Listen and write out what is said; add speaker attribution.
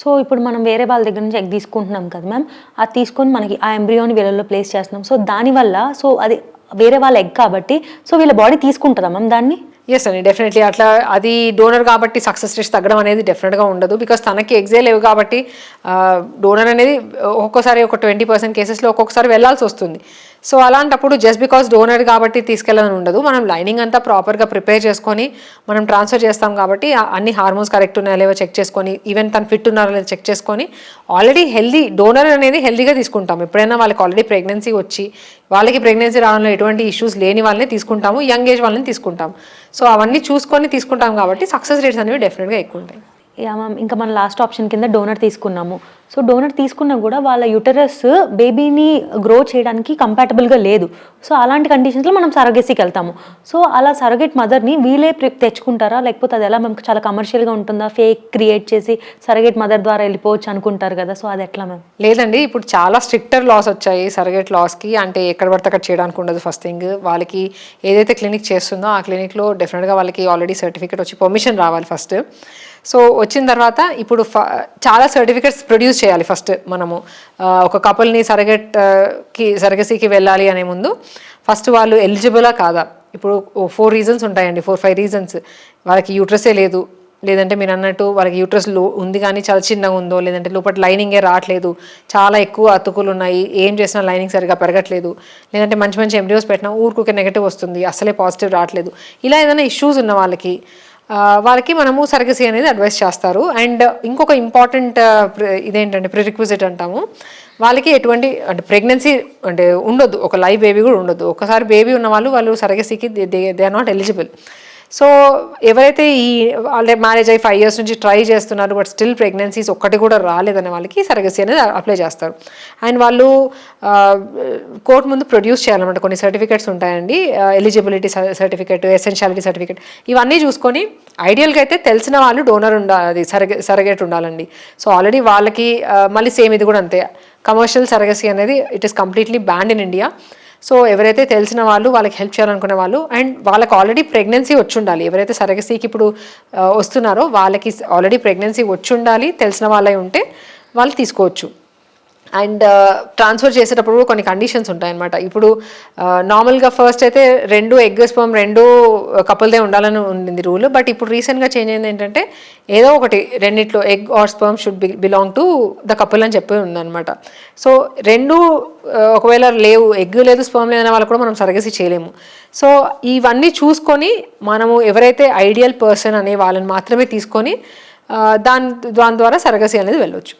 Speaker 1: So ఇప్పుడు మనం వేరే వాళ్ళ దగ్గర నుంచి ఎగ్ తీసుకుంటున్నాం కదా మ్యామ్ అది తీసుకొని మనకి ఆ ఎంబ్రియోని వీళ్ళలో ప్లేస్ చేస్తున్నాం. సో దానివల్ల సో అది వేరే వాళ్ళ ఎగ్ కాబట్టి సో వీళ్ళ బాడీ తీసుకుంటుందా మ్యామ్ దాన్ని?
Speaker 2: ఎస్ అండి డెఫినెట్లీ అట్లా అది డోనర్ కాబట్టి సక్సెస్ రేట్స్ తగ్గడం అనేది డెఫినెట్గా ఉండదు బికాస్ తనకి ఎగ్జే లేవు కాబట్టి డోనర్ అనేది ఒక్కొక్కసారి ఒక ట్వంటీ పర్సెంట్ కేసెస్లో ఒక్కొక్కసారి వెళ్ళాల్సి వస్తుంది. సో అలాంటప్పుడు జస్ట్ బికాస్ డోనర్ కాబట్టి తీసుకెళ్ళాలని ఉండదు. మనం లైనింగ్ అంతా ప్రాపర్గా ప్రిపేర్ చేసుకొని మనం ట్రాన్స్ఫర్ చేస్తాం కాబట్టి అన్ని హార్మోన్స్ కరెక్ట్ ఉన్నాయో లేవో చెక్ చేసుకొని ఈవెన్ తను ఫిట్ ఉన్నారో లేదో చెక్ చేసుకొని ఆల్రెడీ హెల్దీ డోనర్ అనేది హెల్దీగా తీసుకుంటాం. ఎప్పుడైనా వాళ్ళకి ఆల్రెడీ ప్రెగ్నెన్సీ వచ్చి వాళ్ళకి ప్రెగ్నెన్సీ రావడంలో ఎటువంటి ఇష్యూస్ లేని వాళ్ళని తీసుకుంటాము యంగ్ ఏజ్ వాళ్ళని తీసుకుంటాం. సో అవన్నీ చూసుకొని తీసుకుంటాం కాబట్టి సక్సెస్ రేట్స్ అనేవి డెఫినెట్గా ఎక్కువ ఉంటాయి.
Speaker 1: యా మ్యామ్ ఇంకా మన లాస్ట్ ఆప్షన్ కింద డోనర్ తీసుకున్నాము. సో డోనర్ తీసుకున్నా కూడా వాళ్ళ యుటరస్ బేబీని గ్రో చేయడానికి కంపాటబుల్గా లేదు. సో అలాంటి కండిషన్స్లో మనం సరగేసికి వెళ్తాము. సో అలా సరగేట్ మదర్ని వీలే తెచ్చుకుంటారా? లేకపోతే అది ఎలా? మనకు చాలా కమర్షియల్గా ఉంటుందా? ఫేక్ క్రియేట్ చేసి సరగేట్ మదర్ ద్వారా వెళ్ళిపోవచ్చు అనుకుంటారు కదా? సో అది ఎట్లా మ్యామ్
Speaker 2: లేదండి ఇప్పుడు చాలా స్ట్రిక్టర్ లాస్ వచ్చాయి సరగేట్ లాస్కి అంటే ఎక్కడ పడితే అక్కడ చేయడానికి ఉండదు ఫస్ట్ థింగ్ వాళ్ళకి ఏదైతే క్లినిక్ చేస్తుందో ఆ క్లినిక్లో డెఫినెట్గా వాళ్ళకి ఆల్రెడీ సర్టిఫికేట్ వచ్చి పర్మిషన్ రావాలి ఫస్ట్ సో వచ్చిన తర్వాత ఇప్పుడు ఫ చాలా సర్టిఫికేట్స్ ప్రొడ్యూస్ చేయాలి ఫస్ట్ మనము. ఒక కపుల్ని సరగట్కి సరగసీకి వెళ్ళాలి అనే ముందు ఫస్ట్ వాళ్ళు ఎలిజిబులా కాదా? ఇప్పుడు ఫోర్ రీజన్స్ ఉంటాయండి ఫోర్ ఫైవ్ రీజన్స్. వాళ్ళకి యూట్రసే లేదు లేదంటే మీరు అన్నట్టు వాళ్ళకి యూట్రస్లో ఉంది కానీ చాలా చిన్నగా ఉందో లేదంటే లోపల లైనింగే రావట్లేదు చాలా ఎక్కువ అతుకులు ఉన్నాయి ఏం చేసినా లైనింగ్ సరిగా పెరగట్లేదు లేదంటే మంచి మంచి ఎంబ్రియోస్ పెట్టినా ఊరుకుకే నెగటివ్ వస్తుంది అసలే పాజిటివ్ రావట్లేదు. ఇలా ఏదైనా ఇష్యూస్ ఉన్న వాళ్ళకి వాళ్ళకి మనము సర్గసీ అనేది అడ్వైస్ చేస్తారు. అండ్ ఇంకొక ఇంపార్టెంట్ ఇదేంటంటే ప్రిరిక్విజిట్ అంటాము. వాళ్ళకి ఎటువంటి అంటే ప్రెగ్నెన్సీ అంటే ఉండొద్దు. ఒక లైవ్ బేబీ కూడా ఉండొద్దు. ఒకసారి బేబీ ఉన్న వాళ్ళు వాళ్ళు సరగసీకి they they are not eligible so ఎవరైతే ఈ వాళ్ళ మ్యారేజ్ అయ్యి ఫైవ్ ఇయర్స్ నుంచి ట్రై చేస్తున్నారు బట్ స్టిల్ ప్రెగ్నెన్సీస్ ఒక్కటి కూడా రాలేదనే వాళ్ళకి సరగసీ అనేది అప్లై చేస్తారు. అండ్ వాళ్ళు కోర్టు ముందు ప్రొడ్యూస్ చేయాలన్నమాట. కొన్ని సర్టిఫికేట్స్ ఉంటాయండి. ఎలిజిబిలిటీ సర్టిఫికేట్ ఎసెన్షియాలిటీ సర్టిఫికేట్ ఇవన్నీ చూసుకొని ఐడియల్గా అయితే తెలిసిన వాళ్ళు డోనర్ ఉండాలి సరగ సరగేట్ ఉండాలండి. సో ఆల్రెడీ వాళ్ళకి మళ్ళీ సేమ్ ఇది కూడా అంతే. కమర్షియల్ సరగసీ అనేది it is completely banned in India so ఎవరైతే తెలిసిన వాళ్ళు వాళ్ళకి హెల్ప్ చేయాలనుకునే వాళ్ళు అండ్ వాళ్ళకి ఆల్రెడీ ప్రెగ్నెన్సీ వచ్చి ఉండాలి ఎవరైతే సరగసీకి ఇప్పుడు వస్తున్నారో వాళ్ళకి ఆల్రెడీ ప్రెగ్నెన్సీ వచ్చి ఉండాలి తెలిసిన వాళ్ళై ఉంటే వాళ్ళు తీసుకోవచ్చు. అండ్ uh, ట్రాన్స్ఫర్ చేసేటప్పుడు కొన్ని కండిషన్స్ ఉంటాయన్నమాట. ఇప్పుడు uh, నార్మల్గా ఫస్ట్ అయితే రెండు ఎగ్ స్పర్మ్ రెండు uh, కపుల్దే ఉండాలని ఉండింది రూల్ బట్ ఇప్పుడు రీసెంట్గా చేంజ్ అయింది ఏంటంటే ఏదో ఒకటి రెండిట్లో egg or sperm should be belong to the couple అని చెప్పి ఉందన్నమాట. సో రెండు ఒకవేళ లేవు ఎగ్ లేదు స్పర్మ్ లేదనే వాళ్ళు కూడా మనం సరగసి చేయలేము. సో ఇవన్నీ చూసుకొని మనము ఎవరైతే ఐడియల్ పర్సన్ అనే వాళ్ళని మాత్రమే తీసుకొని దాని దాని ద్వారా సరగసి అనేది వెళ్ళొచ్చు.